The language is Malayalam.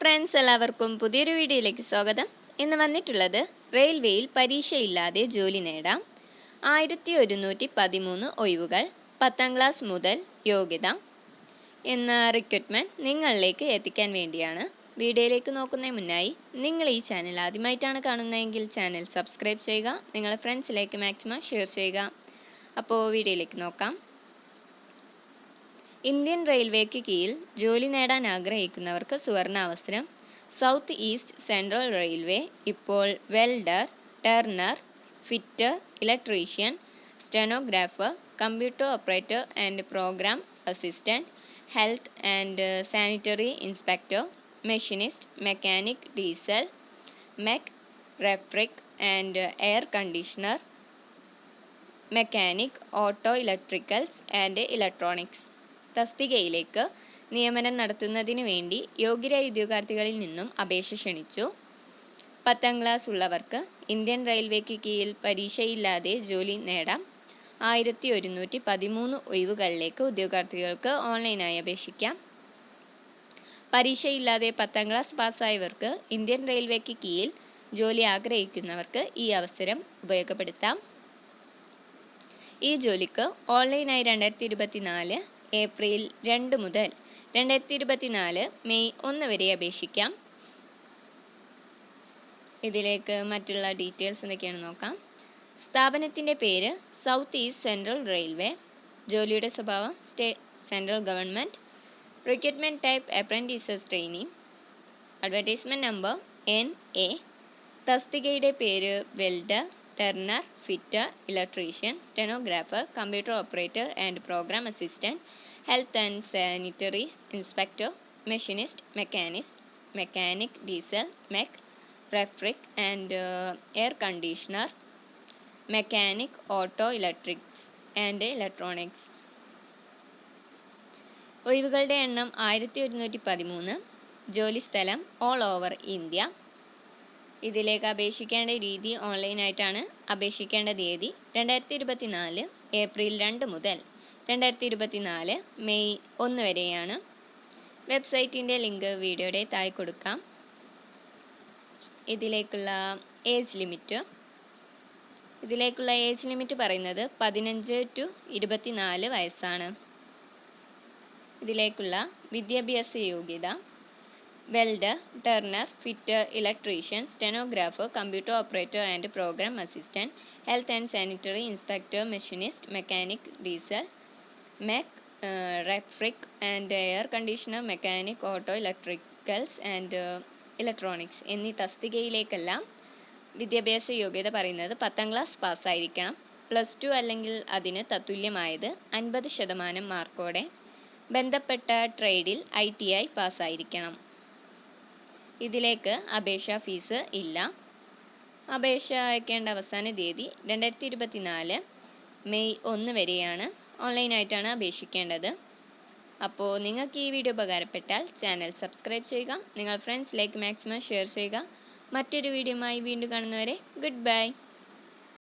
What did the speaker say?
ഫ്രണ്ട്സ് എല്ലാവർക്കും പുതിയൊരു വീഡിയോയിലേക്ക് സ്വാഗതം. ഇന്ന് വന്നിട്ടുള്ളത് റെയിൽവേയിൽ പരീക്ഷയില്ലാതെ ജോലി നേടാം. ആയിരത്തി ഒരുന്നൂറ്റി പതിമൂന്ന് ഒഴിവുകൾ പത്താം ക്ലാസ് മുതൽ യോഗ്യത എന്ന റിക്രൂട്ട്മെന്റ് നിങ്ങളിലേക്ക് എത്തിക്കാൻ വേണ്ടിയാണ്. വീഡിയോയിലേക്ക് നോക്കുന്നതിന് മുന്നായി നിങ്ങൾ ഈ ചാനൽ ആദ്യമായിട്ടാണ് കാണുന്നതെങ്കിൽ ചാനൽ സബ്സ്ക്രൈബ് ചെയ്യുക നിങ്ങളുടെ ഫ്രണ്ട്സിലേക്ക് മാക്സിമം ഷെയർ ചെയ്യുക. അപ്പോൾ വീഡിയോയിലേക്ക് നോക്കാം. ഇന്ത്യൻ റെയിൽവേക്ക് കീഴിൽ ജോലി നേടാൻ ആഗ്രഹിക്കുന്നവർക്ക് സുവർണാവസരം സൗത്ത് ഈസ്റ്റ് സെൻട്രൽ റെയിൽവേ ഇപ്പോൾ welder turner fitter electrician stenographer computer operator and programme assistant health and sanitary inspector machinist mechanic diesel mech refrig and air conditioner mechanic auto electricals and electronics. തസ്തികയിലേക്ക് നിയമനം നടത്തുന്നതിന് വേണ്ടി യോഗ്യരായ ഉദ്യോഗാർത്ഥികളിൽ നിന്നും അപേക്ഷ ക്ഷണിച്ചു. പത്താം ക്ലാസ് ഉള്ളവർക്ക് ഇന്ത്യൻ റെയിൽവേക്ക് കീഴിൽ പരീക്ഷയില്ലാതെ ജോലി നേടാം. ആയിരത്തി ഒരുന്നൂറ്റി പതിമൂന്ന് ഒഴിവുകളിലേക്ക് ഉദ്യോഗാർത്ഥികൾക്ക് ഓൺലൈനായി അപേക്ഷിക്കാം. പരീക്ഷയില്ലാതെ പത്താം ക്ലാസ് പാസ്സായവർക്ക് ഇന്ത്യൻ റെയിൽവേക്ക് കീഴിൽ ജോലി ആഗ്രഹിക്കുന്നവർക്ക് ഈ അവസരം ഉപയോഗപ്പെടുത്താം. ഈ ജോലിക്ക് ഓൺലൈനായി രണ്ടായിരത്തി ഇരുപത്തിനാല് ഏപ്രിൽ രണ്ട് മുതൽ രണ്ടായിരത്തി ഇരുപത്തിനാല് മെയ് ഒന്ന് വരെ അപേക്ഷിക്കാം. ഇതിലേക്ക് മറ്റുള്ള ഡീറ്റെയിൽസ് എന്തൊക്കെയാണ് നോക്കാം. സ്ഥാപനത്തിന്റെ പേര് സൗത്ത് ഈസ്റ്റ് സെൻട്രൽ റെയിൽവേ ജോലിയുടെ സ്വഭാവം state central government recruitment type apprentices training advertisement number N A തസ്തികയുടെ പേര് welder turner fitter electrician stenographer computer operator and programme assistant health and sanitary inspector machinist machinist mechanic diesel mech refrig and air conditioner mechanic auto electrics and electronics ഒഴിവുകളുടെ എണ്ണം ആയിരത്തി ഒരുന്നൂറ്റി പതിമൂന്ന്. ജോലിസ്ഥലം ഓൾ ഓവർ ഇന്ത്യ ഇതിലേക്ക് അപേക്ഷിക്കേണ്ട രീതി ഓൺലൈനായിട്ടാണ് അപേക്ഷിക്കേണ്ട തീയതി. രണ്ടായിരത്തി ഇരുപത്തിനാല് ഏപ്രിൽ രണ്ട് മുതൽ രണ്ടായിരത്തി ഇരുപത്തിനാല് മെയ് ഒന്ന് വരെയാണ്. വെബ്സൈറ്റിന്റെ ലിങ്ക് വീഡിയോയുടെ താഴെ കൊടുക്കാം. ഇതിലേക്കുള്ള ഏജ് ലിമിറ്റ്. ഇതിലേക്കുള്ള ഏജ് ലിമിറ്റ് പറയുന്നത് പതിനഞ്ച് ടു ഇരുപത്തിനാല് വയസ്സാണ്. ഇതിലേക്കുള്ള വിദ്യാഭ്യാസ യോഗ്യത. Welder turner fitter electrician stenographer computer operator and programme assistant health and sanitary inspector machinist mechanic diesel mech refrig and air conditioner mechanic auto electricals and electronics എന്നീ തസ്തികയിലേക്കെല്ലാം വിദ്യാഭ്യാസ യോഗ്യത പറയുന്നത് പത്താം ക്ലാസ് പാസ്സായിരിക്കണം. പ്ലസ് ടു അല്ലെങ്കിൽ അതിന് തത്തുല്യമായത് അൻപത് ശതമാനം മാർക്കോടെ ബന്ധപ്പെട്ട ട്രേഡിൽ ഐ ടി ഐ പാസ്സായിരിക്കണം. ഇതിലേക്ക് അപേക്ഷാ ഫീസ് ഇല്ല. അപേക്ഷ അയക്കേണ്ട അവസാന തീയതി രണ്ടായിരത്തി ഇരുപത്തി നാല് മെയ് ഒന്ന് വരെയാണ് ഓൺലൈനായിട്ടാണ് അപേക്ഷിക്കേണ്ടത്. അപ്പോൾ നിങ്ങൾക്ക് ഈ വീഡിയോ ഉപകാരപ്പെട്ടാൽ ചാനൽ സബ്സ്ക്രൈബ് ചെയ്യുക നിങ്ങൾ ഫ്രണ്ട്സിലേക്ക് മാക്സിമം ഷെയർ ചെയ്യുക. മറ്റൊരു വീഡിയോയുമായി വീണ്ടും കാണുന്നവരെ ഗുഡ് ബൈ.